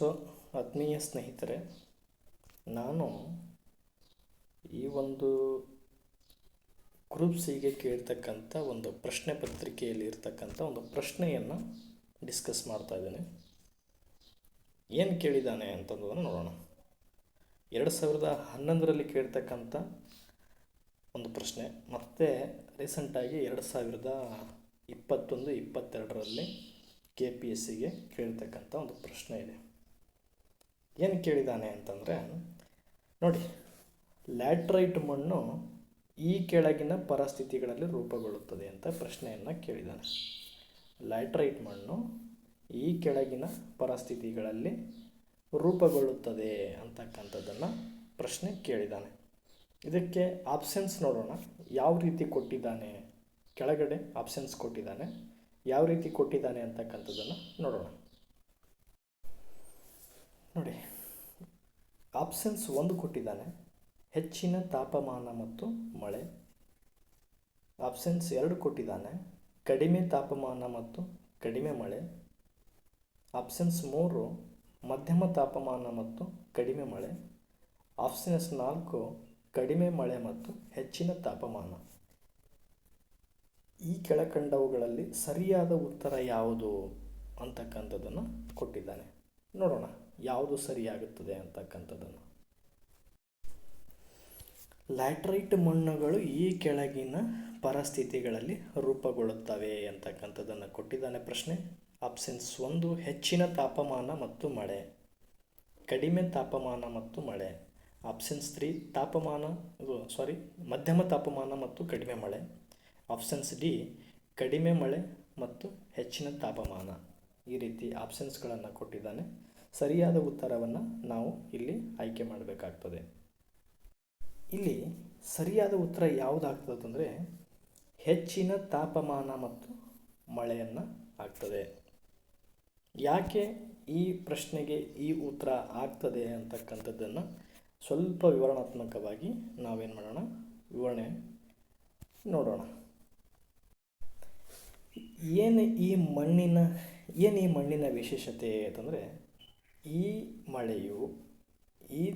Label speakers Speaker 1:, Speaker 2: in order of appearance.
Speaker 1: So ಆತ್ಮೀಯ ಸ್ನೇಹಿತರೆ, ನಾನು ಈ ಒಂದು ಗ್ರೂಪ್ ಸಿಗೆ ಕೇಳ್ತಕ್ಕಂಥ ಒಂದು ಪ್ರಶ್ನೆ ಪತ್ರಿಕೆಯಲ್ಲಿ ಇರ್ತಕ್ಕಂಥ ಒಂದು ಪ್ರಶ್ನೆಯನ್ನು ಡಿಸ್ಕಸ್ ಮಾಡ್ತಾ ಇದ್ದೇನೆ. ಏನು ಕೇಳಿದ್ದಾನೆ ಅಂತಂದನ್ನು ನೋಡೋಣ. ಎರಡು ಸಾವಿರದ ಹನ್ನೊಂದರಲ್ಲಿ ಕೇಳ್ತಕ್ಕಂಥ ಒಂದು ಪ್ರಶ್ನೆ, ಮತ್ತು ರೀಸೆಂಟಾಗಿ ಎರಡು ಸಾವಿರದ ಇಪ್ಪತ್ತೊಂದು, ಇಪ್ಪತ್ತೆರಡರಲ್ಲಿ ಕೆ ಪಿ ಎಸ್ ಸಿಗೆ ಕೇಳ್ತಕ್ಕಂಥ ಒಂದು ಪ್ರಶ್ನೆ ಇದೆ. ಏನು ಕೇಳಿದ್ದಾನೆ ಅಂತಂದರೆ, ನೋಡಿ, ಲ್ಯಾಟ್ರೈಟ್ ಮಣ್ಣು ಈ ಕೆಳಗಿನ ಪರಿಸ್ಥಿತಿಗಳಲ್ಲಿ ರೂಪುಗೊಳ್ಳುತ್ತದೆ ಅಂತ ಪ್ರಶ್ನೆಯನ್ನು ಕೇಳಿದ್ದಾನೆ ಲ್ಯಾಟ್ರೈಟ್ ಮಣ್ಣು ಈ ಕೆಳಗಿನ ಪರಿಸ್ಥಿತಿಗಳಲ್ಲಿ ರೂಪುಗೊಳ್ಳುತ್ತದೆ ಅಂತಕ್ಕಂಥದ್ದನ್ನು ಪ್ರಶ್ನೆ ಕೇಳಿದ್ದಾನೆ ಇದಕ್ಕೆ ಆಪ್ಷನ್ಸ್ ನೋಡೋಣ. ಯಾವ ರೀತಿ ಕೊಟ್ಟಿದ್ದಾನೆ? ಕೆಳಗಡೆ ಆಪ್ಷನ್ಸ್ ಕೊಟ್ಟಿದ್ದಾನೆ. ಯಾವ ರೀತಿ ಕೊಟ್ಟಿದ್ದಾನೆ ಅಂತಕ್ಕಂಥದ್ದನ್ನು ನೋಡೋಣ. ನೋಡಿ ಆಪ್ಷನ್ಸ್ ಒಂದು ಕೊಟ್ಟಿದ್ದಾನೆ. ಹೆಚ್ಚಿನ ತಾಪಮಾನ ಮತ್ತು ಮಳೆ. ಆಪ್ಷನ್ಸ್ ಎರಡು ಕೊಟ್ಟಿದ್ದಾನೆ. ಕಡಿಮೆ ತಾಪಮಾನ ಮತ್ತು ಕಡಿಮೆ ಮಳೆ. ಆಪ್ಷನ್ಸ್ ಮೂರು, ಮಧ್ಯಮ ತಾಪಮಾನ ಮತ್ತು ಕಡಿಮೆ ಮಳೆ. ಆಪ್ಷನ್ಸ್ ನಾಲ್ಕು, ಕಡಿಮೆ ಮಳೆ ಮತ್ತು ಹೆಚ್ಚಿನ ತಾಪಮಾನ. ಈ ಕೆಳಕಂಡವುಗಳಲ್ಲಿ ಸರಿಯಾದ ಉತ್ತರ ಯಾವುದು ಅಂತಕ್ಕಂಥದ್ದನ್ನು ಕೊಟ್ಟಿದ್ದಾನೆ. ನೋಡೋಣ. ಯಾವುದು ಸರಿಯಾಗುತ್ತದೆ ಅಂತಕ್ಕಂಥದ್ದನ್ನು. ಲ್ಯಾಟ್ರೈಟ್ ಮಣ್ಣುಗಳು ಈ ಕೆಳಗಿನ ಪರಿಸ್ಥಿತಿಗಳಲ್ಲಿ ರೂಪುಗೊಳ್ಳುತ್ತವೆ ಅಂತಕ್ಕಂಥದ್ದನ್ನು ಕೊಟ್ಟಿದ್ದಾನೆ ಪ್ರಶ್ನೆ. ಆಪ್ಷನ್ಸ್ ಒಂದು, ಹೆಚ್ಚಿನ ತಾಪಮಾನ ಮತ್ತು ಮಳೆ. ಕಡಿಮೆ ತಾಪಮಾನ ಮತ್ತು ಮಳೆ. ಆಪ್ಷನ್ಸ್ ತ್ರೀ, ತಾಪಮಾನ ಸಾರಿ ಮಧ್ಯಮ ತಾಪಮಾನ ಮತ್ತು ಕಡಿಮೆ ಮಳೆ. ಆಪ್ಷನ್ಸ್ ಡಿ, ಕಡಿಮೆ ಮಳೆ ಮತ್ತು ಹೆಚ್ಚಿನ ತಾಪಮಾನ. ಈ ರೀತಿ ಆಪ್ಷನ್ಸ್ಗಳನ್ನು ಕೊಟ್ಟಿದ್ದಾನೆ. ಸರಿಯಾದ ಉತ್ತರವನ್ನು ನಾವು ಇಲ್ಲಿ ಆಯ್ಕೆ ಮಾಡಬೇಕಾಗ್ತದೆ. ಇಲ್ಲಿ ಸರಿಯಾದ ಉತ್ತರ ಯಾವುದಾಗ್ತದೆ ಅಂದರೆ ಹೆಚ್ಚಿನ ತಾಪಮಾನ ಮತ್ತು ಮಳೆಯನ್ನು ಆಗ್ತದೆ. ಯಾಕೆ ಈ ಪ್ರಶ್ನೆಗೆ ಈ ಉತ್ತರ ಆಗ್ತದೆ ಅಂತಕ್ಕಂಥದ್ದನ್ನು ಸ್ವಲ್ಪ ವಿವರಣಾತ್ಮಕವಾಗಿ ನಾವೇನು ಮಾಡೋಣ? ವಿವರಣೆ ನೋಡೋಣ. ಏನು ಈ ಮಣ್ಣಿನ, ಏನು ಈ ಮಣ್ಣಿನ ವಿಶೇಷತೆ ಅಂತಂದರೆ ಈ ಮಳೆಯು ಈ